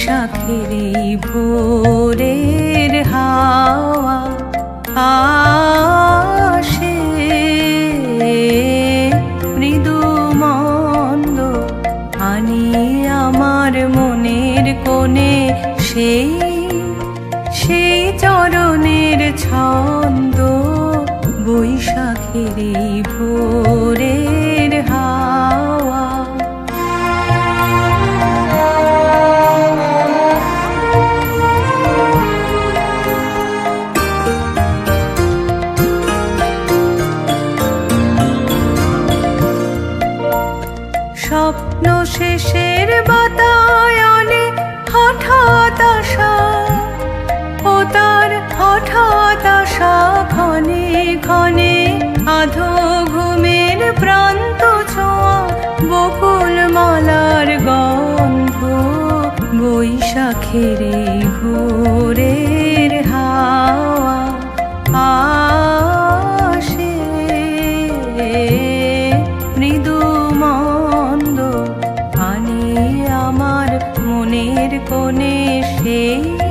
বৈশাখের এই ভোরের হাওয়া আসে। মৃদু মন্দ আনি আমার মনের কোণে সেই সেই চরণের ছন্দ বৈশাখের এই ভোরের কিসের বাতায়নে হঠাৎ আশা ও তার হঠাৎ আশা ঘনে ঘনে আধো ঘুমের প্রান্ত ছোঁয়া বকুল মালার গন্ধ বৈশাখের ঘোরের হাওয়া আসে মনের কোণে সেই